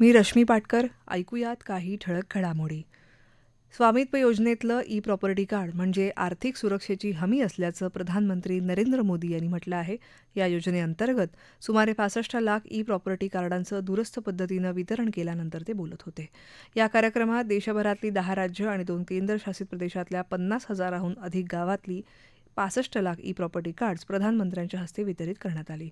मी रश्मी पाटकर ऐकूयात काही ठळक घडामोडी. स्वामित्व योजनेतलं ई प्रॉपर्टी कार्ड म्हणजे आर्थिक सुरक्षेची हमी असल्याचं प्रधानमंत्री नरेंद्र मोदी यांनी म्हटलं आहे. या योजनेअंतर्गत सुमारे पासष्ट लाख ई प्रॉपर्टी कार्डांचं दुरस्त पद्धतीनं वितरण केल्यानंतर ते बोलत होते. या कार्यक्रमात देशभरातली दहा राज्य आणि दोन केंद्रशासित प्रदेशातल्या पन्नास हजाराहून अधिक गावातली पासष्ट लाख ई प्रॉपर्टी कार्ड्स प्रधानमंत्र्यांच्या हस्ते वितरित करण्यात आली.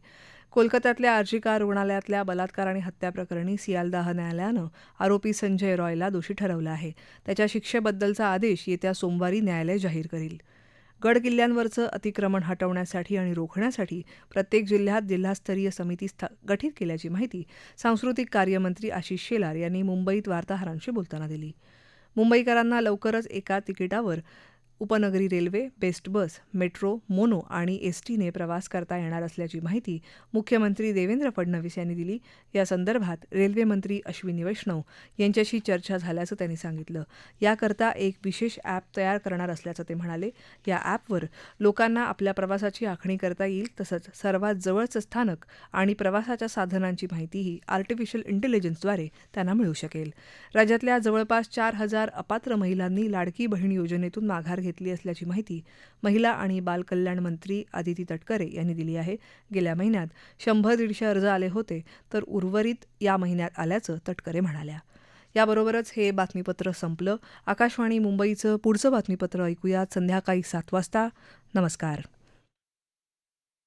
कोलकात्यातल्या आर्जिका रुग्णालयातल्या बलात्कार आणि हत्या प्रकरणी सियालदाह न्यायालयानं आरोपी संजय रॉयला दोषी ठरवलं आहे. त्याच्या शिक्षेबद्दलचा आदेश येत्या सोमवारी न्यायालय जाहीर करील. गड किल्ल्यांवरचं अतिक्रमण हटवण्यासाठी आणि रोखण्यासाठी प्रत्येक जिल्ह्यात जिल्हास्तरीय समिती स्था गठीत केल्याची माहिती सांस्कृतिक कार्यमंत्री आशिष शेलार यांनी मुंबईत वार्ताहरांशी बोलताना दिली. मुंबईकरांना लवकरच एका तिकिटावर उपनगरी railway best bus metro mono आणि एस टीने प्रवास करता येणार असल्याची माहिती मुख्यमंत्री देवेंद्र फडणवीस यांनी दिली. या संदर्भात रेल्वेमंत्री अश्विनी वैष्णव यांच्याशी चर्चा झाल्याचं त्यांनी सांगितलं. याकरता एक विशेष ॲप तयार करणार असल्याचं ते म्हणाले. या ॲपवर लोकांना आपल्या प्रवासाची आखणी करता येईल तसंच सर्वात जवळचं स्थानक आणि प्रवासाच्या साधनांची माहितीही आर्टिफिशियल इंटेलिजन्सद्वारे त्यांना मिळू शकेल. राज्यातल्या जवळपास चार हजार अपात्र महिलांनी लाडकी बहीण योजनेतून माघार घेतली असल्याची माहिती महिला आणि बालकल्याण मंत्री आदिती तटकरे यांनी दिली आहे. गेल्या महिन्यात शंभर दीडशे अर्ज आले होते तर उर्वरित या महिन्यात आल्याचं तटकरे म्हणाल्या. याबरोबरच हे बातमीपत्र संपलं. आकाशवाणी मुंबईचं पुढचं बातमीपत्र ऐकूयात संध्याकाळी सात वाजता. नमस्कार.